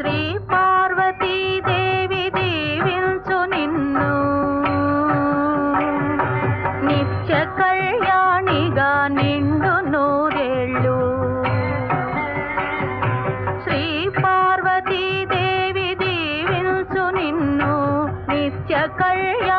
శ్రీ పార్వతీదేవి దీవించు నిన్ను. నిత్య కళ్యాణిగా నిండు నూరేళ్ళు. శ్రీ పార్వతీదేవి దీవించు నిన్ను. నిత్య కళ్యాణ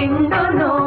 నిండును.